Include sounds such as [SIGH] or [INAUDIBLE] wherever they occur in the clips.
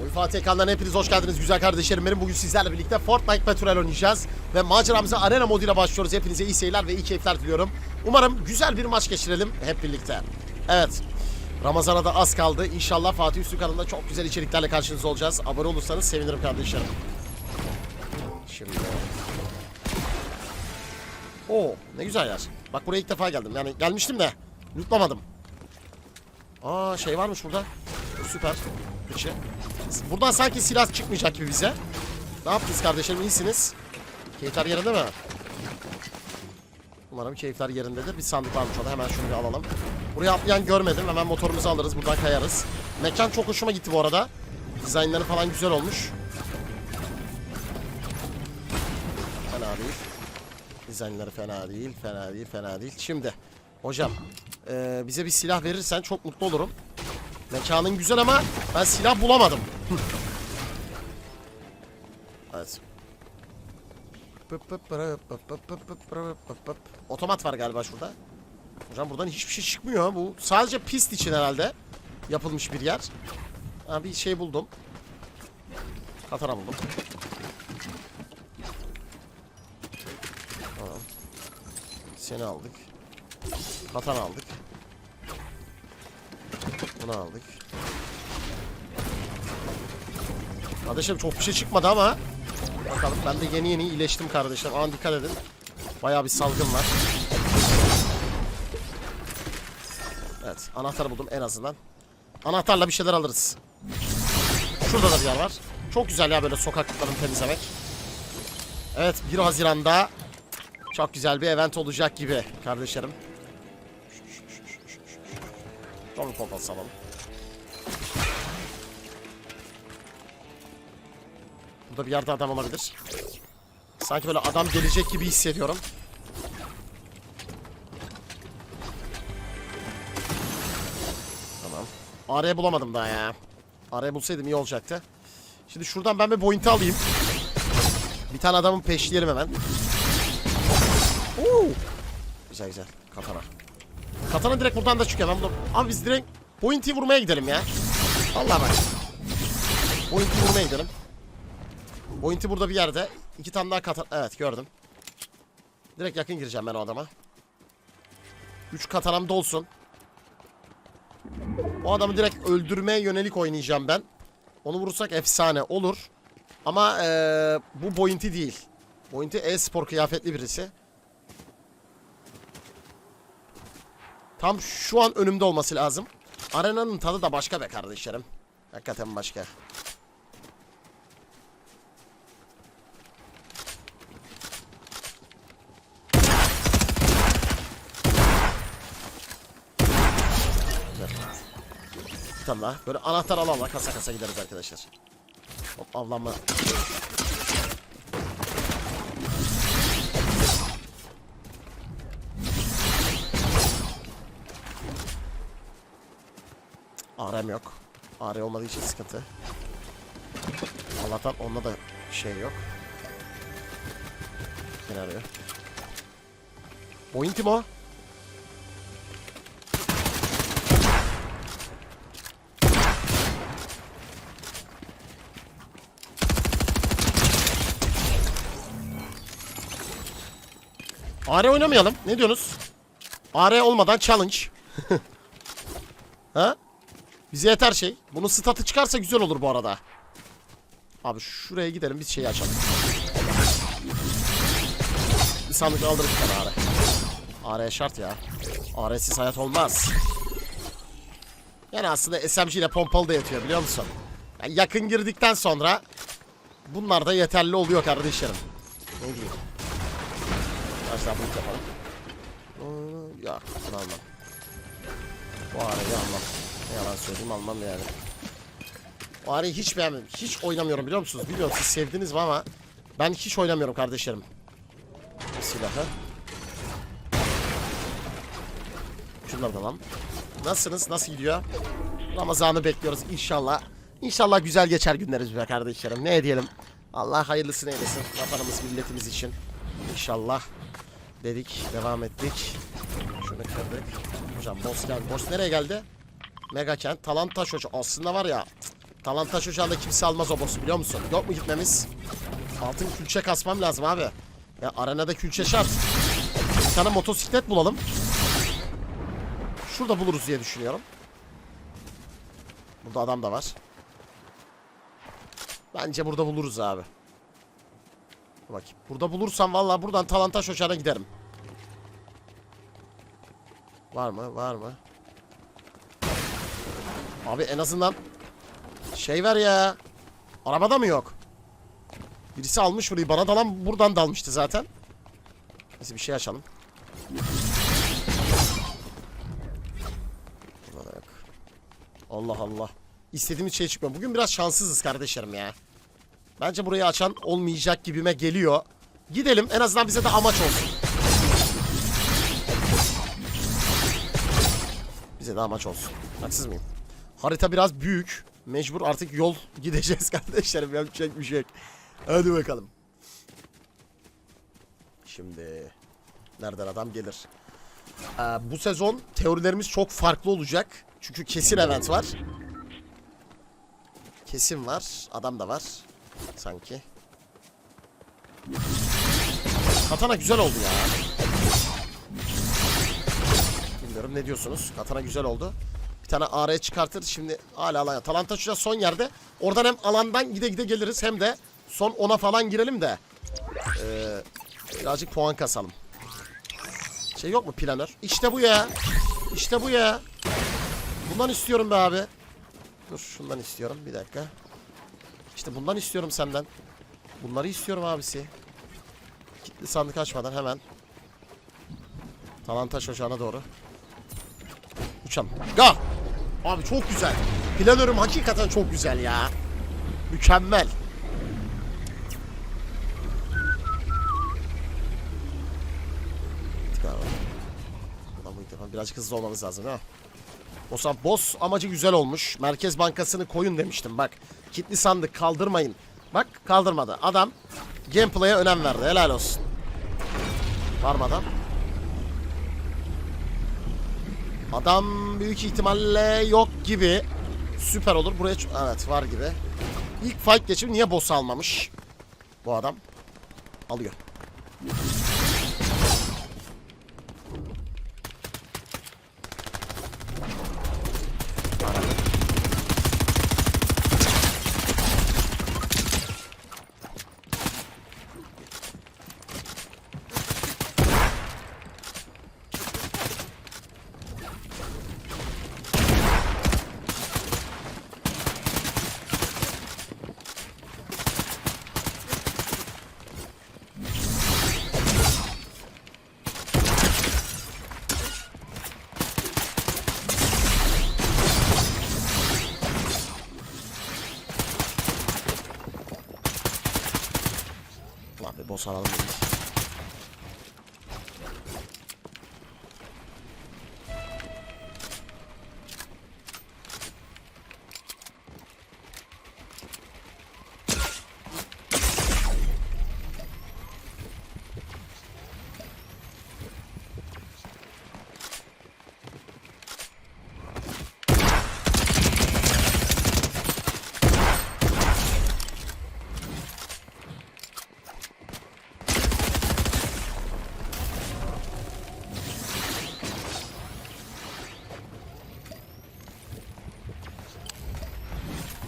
Oyun Fatih ekranlarına hepiniz hoş geldiniz güzel kardeşlerim benim. Bugün sizlerle birlikte Fortnite Petrol oynayacağız. Ve maceramıza arena moduyla başlıyoruz. Hepinize iyi seyirler ve iyi keyifler diliyorum. Umarım güzel bir maç geçirelim hep birlikte. Evet. Ramazan'a da az kaldı. İnşallah Fatih Üstü kanalında çok güzel içeriklerle karşınızda olacağız. Abone olursanız sevinirim kardeşlerim. Şimdi... Oo ne güzel yer. Bak buraya ilk defa geldim. Yani gelmiştim de lootlamadım. Aa şey varmış burada. Süper. Kıçı. Buradan sanki silah çıkmayacak gibi bize. Ne yaptınız kardeşlerim iyisiniz? Keyifler yerinde mi? Umarım keyifler yerindedir. Bir sandık varmış orada hemen şunu bir alalım. Buraya atlayan görmedim. Hemen motorumuzu alırız. Buradan kayarız. Mekan çok hoşuma gitti bu arada. Dizaynları falan güzel olmuş. Fena değil. Dizaynları fena değil. Fena değil. Fena değil. Şimdi hocam eee, bize bir silah verirsen çok mutlu olurum. Mekanın güzel ama ben silah bulamadım. Otomat var galiba şurada. Hocam buradan hiçbir şey çıkmıyor. Bu sadece pist için herhalde yapılmış bir yer. Ha, bir şey buldum. Katana buldum. Tamam. Seni aldık. Katana aldık. Bunu aldık. Kardeşim çok bir şey çıkmadı ama Bakalım ben de yeni yeni iyileştim kardeşim. Aman dikkat edin. Bayağı bir salgın var. Evet anahtar buldum en azından. Anahtarla bir şeyler alırız. Şurada da bir yer var. Çok güzel ya böyle sokaklarını temizlemek. Evet 1 Haziran'da çok güzel bir event olacak gibi kardeşlerim. Doğru pompası alalım. Burada bir yerde adam olabilir. Sanki böyle adam gelecek gibi hissediyorum. Tamam. Araya bulamadım daha ya. Araya bulsaydım iyi olacaktı. Şimdi şuradan ben bir boyunti alayım. Bir tane adamın peşleyelim hemen. Oo. Güzel güzel. Katana. Katana direkt buradan da çıkıyor. Ben bunu... Abi biz direkt Pointy'yi vurmaya gidelim ya. Allah bak. Pointy'yi vurmaya gidelim. Pointy burada bir yerde. İki tane daha katana... Evet gördüm. Direkt yakın gireceğim ben o adama. Üç katanam dolsun. O adamı direkt öldürmeye yönelik oynayacağım ben. Onu vurursak efsane olur. Ama eee, bu Bointy değil. Bointy e-spor kıyafetli birisi. Tam şu an önümde olması lazım. Arenanın tadı da başka be kardeşlerim. Hakikaten başka. Bir tane. Böyle anahtar ala ala kasa kasa gideriz arkadaşlar. Hop avlanma. ARM yok. AR olmadığı için sıkıntı. Allah'tan onda da şey yok. Seni arıyor. Oyun kim o? AR oynamayalım. Ne diyorsunuz? AR olmadan challenge. [LAUGHS] ha? Bize yeter şey. Bunun statı çıkarsa güzel olur bu arada. Abi şuraya gidelim biz şeyi açalım. Bir sandık bir tane AR. AR şart ya. AR'siz hayat olmaz. Yani aslında SMG ile pompalı da yetiyor biliyor musun? Yani yakın girdikten sonra bunlar da yeterli oluyor kardeşlerim. Ne diyeyim? Bunu yapalım. Ee, Ya bunu almam. Bu areyi almam. Ne yalan söyleyeyim almam yani. O areyi hiç beğenmedim. Hiç oynamıyorum biliyor musunuz? Biliyorum siz sevdiniz mi ama ben hiç oynamıyorum kardeşlerim. Bu silahı. Şunları da alalım. Nasılsınız? Nasıl gidiyor? Ramazan'ı bekliyoruz inşallah. İnşallah güzel geçer günlerimiz be kardeşlerim. Ne diyelim? Allah hayırlısını eylesin. Vatanımız milletimiz için. İnşallah dedik. Devam ettik. Şunu kırdık. Hocam boss geldi. Boss nereye geldi? Mega Kent. Talant Taş Hoca. Aslında var ya. Talant taş ocağında kimse almaz o boss'u biliyor musun? Yok mu gitmemiz? Altın külçe kasmam lazım abi. Ya arenada külçe şart. Bir tane motosiklet bulalım. Şurada buluruz diye düşünüyorum. Burada adam da var. Bence burada buluruz abi. Bakayım. Burada bulursam vallahi buradan Talantaş Ocağı'na giderim. Var mı? Var mı? Abi en azından şey ver ya. Arabada mı yok? Birisi almış burayı. Bana dalan buradan dalmıştı zaten. Neyse bir şey açalım. Allah Allah. İstediğimiz şey çıkmıyor. Bugün biraz şanssızız kardeşlerim ya. Bence burayı açan olmayacak gibime geliyor. Gidelim en azından bize de amaç olsun. Bize de amaç olsun. Haksız mıyım? Harita biraz büyük. Mecbur artık yol [LAUGHS] gideceğiz kardeşlerim. Yapacak bir şey yok. Hadi bakalım. Şimdi nereden adam gelir? Ee, bu sezon teorilerimiz çok farklı olacak. Çünkü kesin event var. Kesin var. Adam da var. Sanki. Katana güzel oldu ya. Bilmiyorum ne diyorsunuz? Katana güzel oldu. Bir tane AR çıkartır. Şimdi hala alan. Talanta şurada son yerde. Oradan hem alandan gide gide geliriz hem de son 10'a falan girelim de. Ee, birazcık puan kasalım. Şey yok mu planör? İşte bu ya. İşte bu ya. Bundan istiyorum be abi. Dur şundan istiyorum bir dakika. İşte bundan istiyorum senden. Bunları istiyorum abisi. Kitli sandık açmadan hemen. Talantaş ocağına doğru. Uçalım. Ga! Abi çok güzel. Planörüm hakikaten çok güzel ya. Mükemmel. Birazcık hızlı olmamız lazım ha. O zaman boss amacı güzel olmuş. Merkez Bankası'nı koyun demiştim bak. Kitli sandık kaldırmayın. Bak kaldırmadı. Adam gameplay'e önem verdi. Helal olsun. Var mı adam? Büyük ihtimalle yok gibi. Süper olur. Buraya evet var gibi. İlk fight geçip niye boss almamış? Bu adam alıyor. Lan bir boss alalım dedik.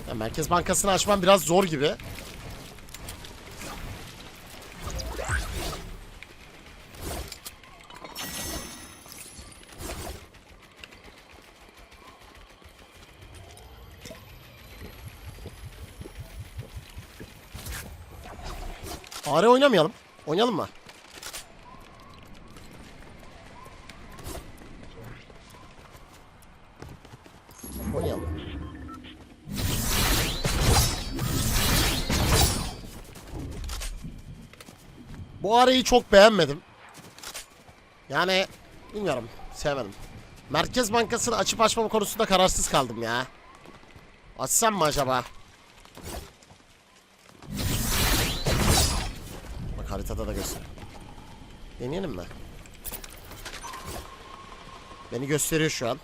Ya Merkez Bankası'nı açmam biraz zor gibi. Are oynamayalım. Oynayalım mı? Bu arayı çok beğenmedim. Yani bilmiyorum sevmedim. Merkez Bankası'nı açıp açmama konusunda kararsız kaldım ya. Açsam mı acaba? Bak haritada da göster. Deneyelim mi? Beni gösteriyor şu an.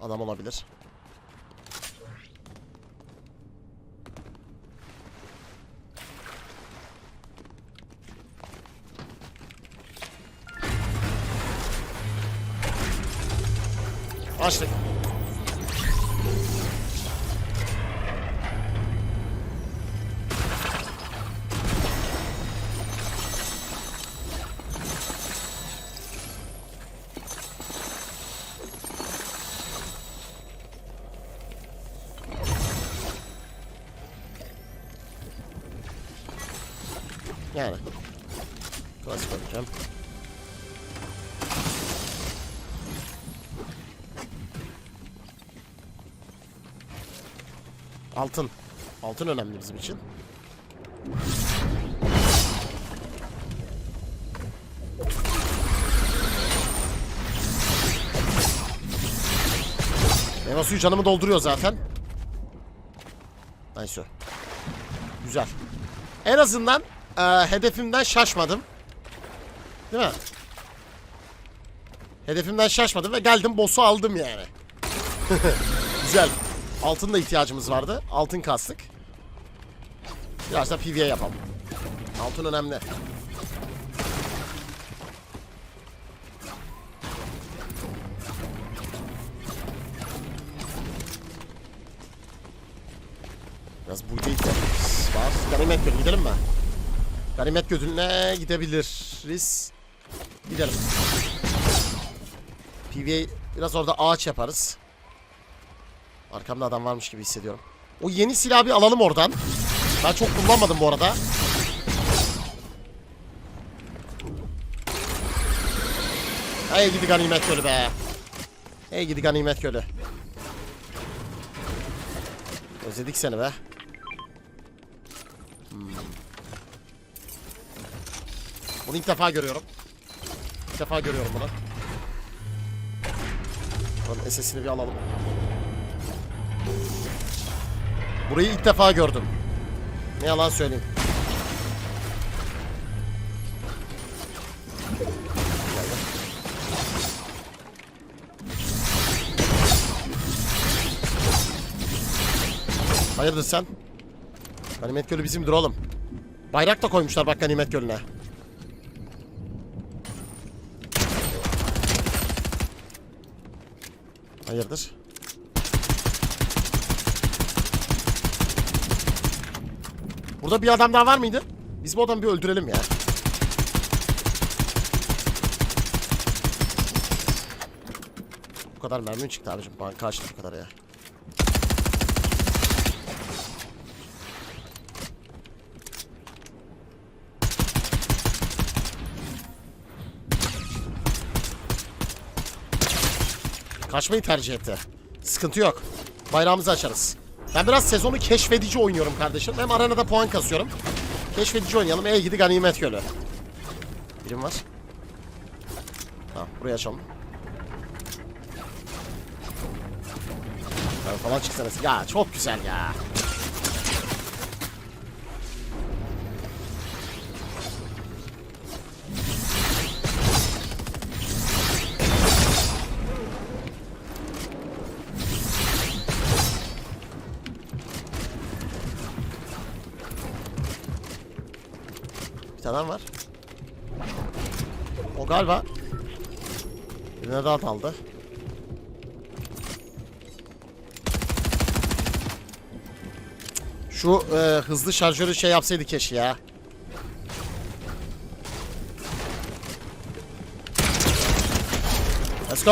Adam olabilir. Açtık. Yani. Klasik oynayacağım. Altın. Altın önemli bizim için. Meyve suyu canımı dolduruyor zaten. Nice. Güzel. En azından e, hedefimden şaşmadım. Değil mi? Hedefimden şaşmadım ve geldim boss'u aldım yani. [LAUGHS] Güzel. Altın da ihtiyacımız vardı. Altın kastık. Biraz da PvE yapalım. Altın önemli. Biraz burada ihtiyacımız var. Ganimet Gölü gidelim mi? Ganimet Gölü'ne gidebiliriz. Gidelim. PvE biraz orada ağaç yaparız. Arkamda adam varmış gibi hissediyorum. O yeni silahı bir alalım oradan. Ben çok kullanmadım bu arada. Hey gidi ganimet gölü be. Hey gidi ganimet gölü. Özledik seni be. Hmm. Bunu ilk defa görüyorum. İlk defa görüyorum bunu. Buranın SS'ini bir alalım. Burayı ilk defa gördüm. Ne yalan söyleyeyim. Hayırdır sen? Ganimet Gölü bizimdir oğlum. Bayrak da koymuşlar bak Ganimet Gölü'ne. Hayırdır? Burada bir adam daha var mıydı? Biz bu adamı bir öldürelim ya. Bu kadar mermi mi çıktı abicim? Banka açtı bu kadar ya. Kaçmayı tercih etti. Sıkıntı yok. Bayrağımızı açarız. Ben biraz sezonu keşfedici oynuyorum kardeşim. Hem arenada puan kasıyorum. Keşfedici oynayalım. Ey gidi ganimet gölü. Birim var. Ha, burayı açalım. Ya falan çıksanız. Ya çok güzel ya. Tane var. O galiba. Birine daha daldı. Şu e, hızlı şarjörü şey yapsaydı keşke ya. Let's go.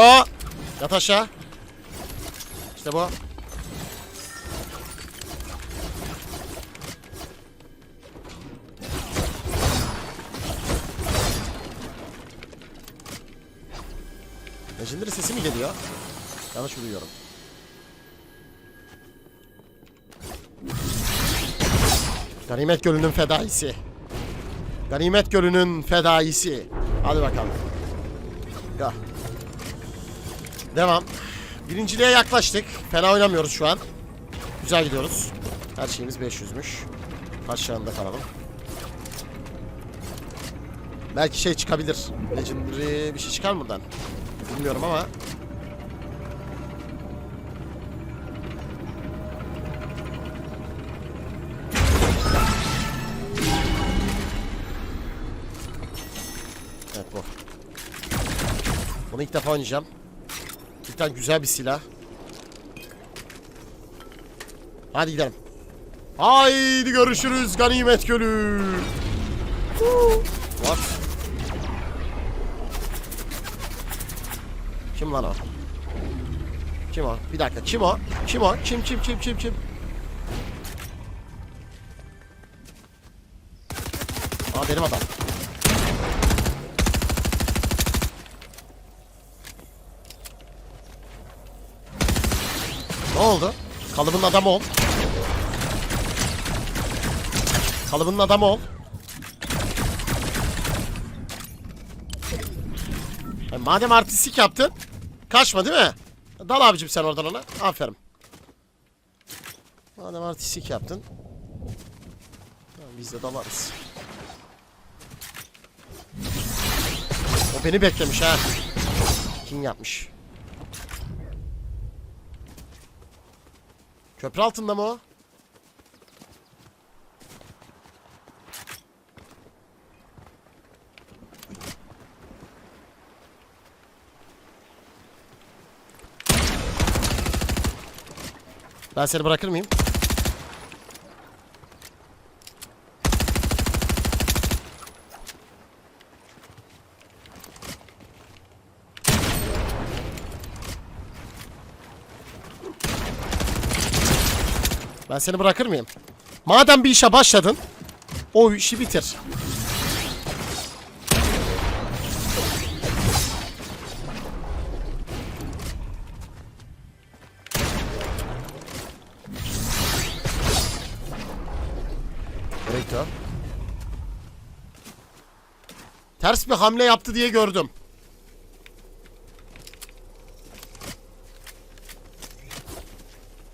Yat aşağı. İşte bu. Legendary sesi mi geliyor? Yanlış mı duyuyorum? Ganimet Gölü'nün fedaisi. Ganimet Gölü'nün fedaisi. Hadi bakalım. Ya. Devam. Birinciliğe yaklaştık. Fena oynamıyoruz şu an. Güzel gidiyoruz. Her şeyimiz 500'müş. Aşağında kalalım. Belki şey çıkabilir. Legendary bir şey çıkar mı buradan? Bilmiyorum ama. Evet bu. Bunu ilk defa oynayacağım. Bir tane güzel bir silah. Hadi gidelim. Haydi görüşürüz ganimet gölü. What? Kim lan o? Kim o? Bir dakika kim o? Kim o? Kim kim kim kim kim? Aa benim adam. Ne oldu? Kalıbın adamı ol. Kalıbının adamı ol. E, madem artistik yaptın, kaçma değil mi? Dal abicim sen oradan ona. Aferin. Madem artistik yaptın, biz de dalarız. O beni beklemiş ha. Kim yapmış? Köprü altında mı o? Ben seni bırakır mıyım? Ben seni bırakır mıyım? Madem bir işe başladın, o işi bitir. O? Ters bir hamle yaptı diye gördüm.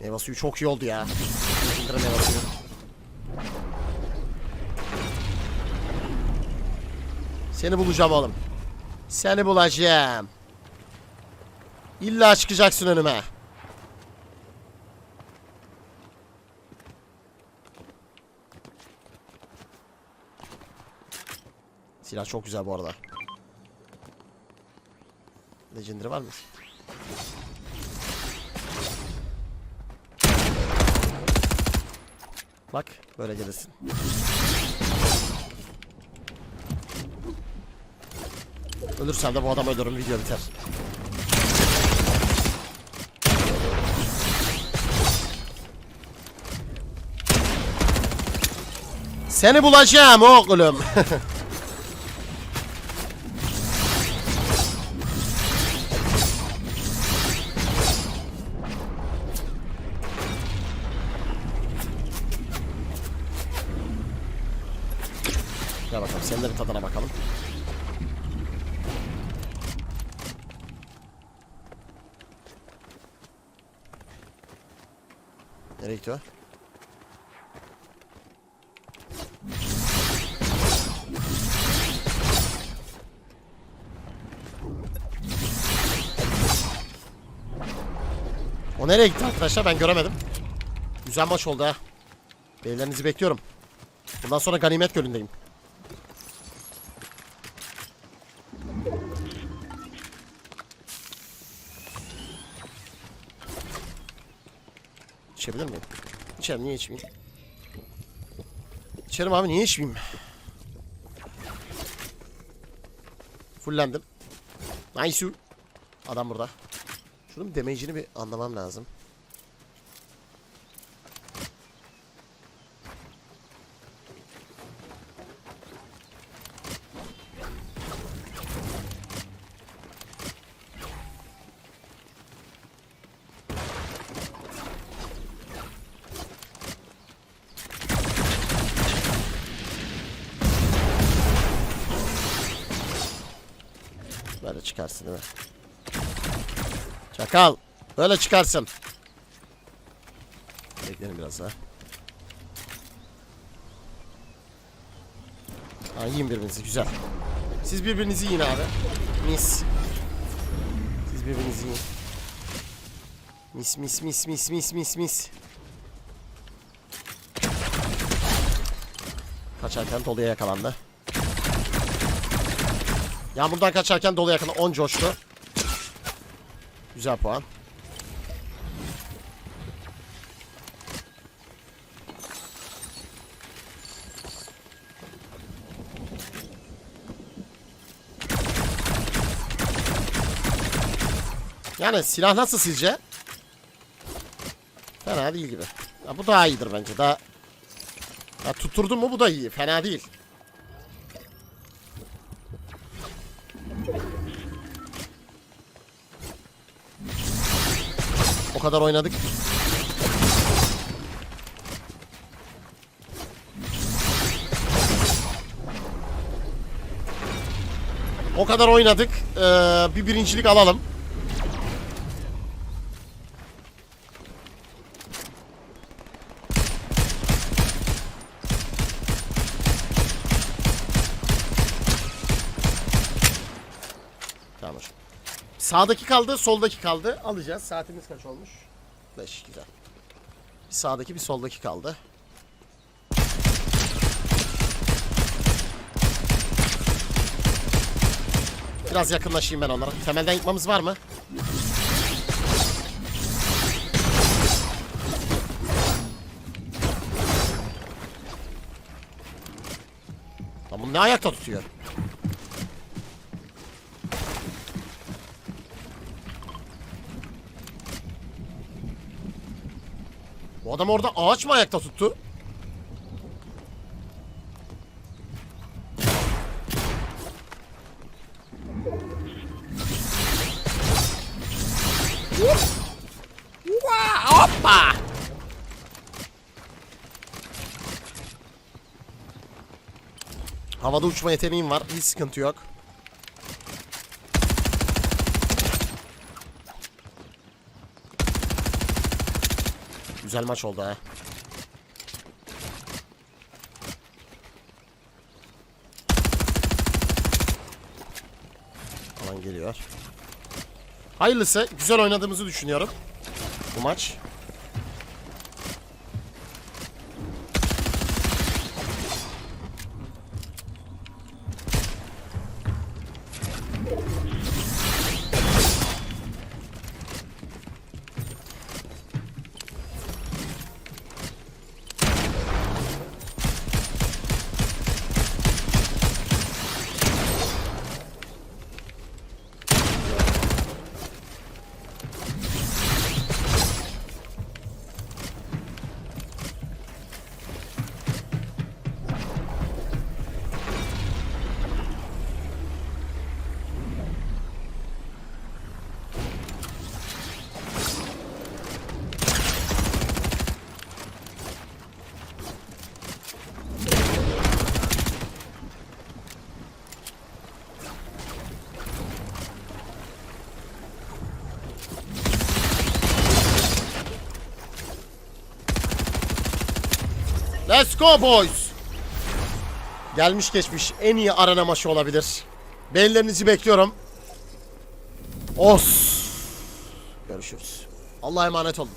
Meyve çok iyi oldu ya. Meyve suyu. Seni bulacağım oğlum. Seni bulacağım. İlla çıkacaksın önüme. Silah çok güzel bu arada. Legendary var mı? Bak böyle gelirsin. Ölürsem de bu adam ölürüm video biter. Seni bulacağım oğlum. [LAUGHS] O nereye gitti arkadaşlar ben göremedim. Güzel maç oldu ha. Beylerinizi bekliyorum. Bundan sonra ganimet gölündeyim. İçebilir miyim? İçerim niye içmeyeyim? İçerim abi niye içmeyeyim? Fullendim. Nice. Adam burada. Şunun damage'ini bir anlamam lazım. Çıkarsın değil mi? Çakal. Böyle çıkarsın. Bekleyin biraz daha. Ha, yiyin birbirinizi güzel. Siz birbirinizi yiyin abi. Mis. Siz birbirinizi yiyin. Mis mis mis mis mis mis mis. Kaçarken doluya yakalandı. Yağmurdan kaçarken dolu yakın 10 coştu. Güzel puan. Yani silah nasıl sizce? Fena değil gibi. Ya bu daha iyidir bence. Daha ya tutturdun mu bu da iyi. Fena değil. Kadar oynadık. O kadar oynadık. Ee, bir birincilik alalım. Tamam. Sağdaki kaldı, soldaki kaldı. Alacağız. Saatimiz kaç olmuş? 5 güzel. Bir sağdaki bir soldaki kaldı. Biraz yakınlaşayım ben onlara. Temelden yıkmamız var mı? Lan bunu ne ayakta tutuyor? Adam orada ağaç mı ayakta tuttu? Hoppa! Havada uçma yeteneğim var. Hiç sıkıntı yok. Güzel maç oldu ha. Alan geliyor. Hayırlısı. Güzel oynadığımızı düşünüyorum. Bu maç. Go boys. Gelmiş geçmiş en iyi arena maçı olabilir. Beğenilerinizi bekliyorum. Os. Görüşürüz. Allah'a emanet olun.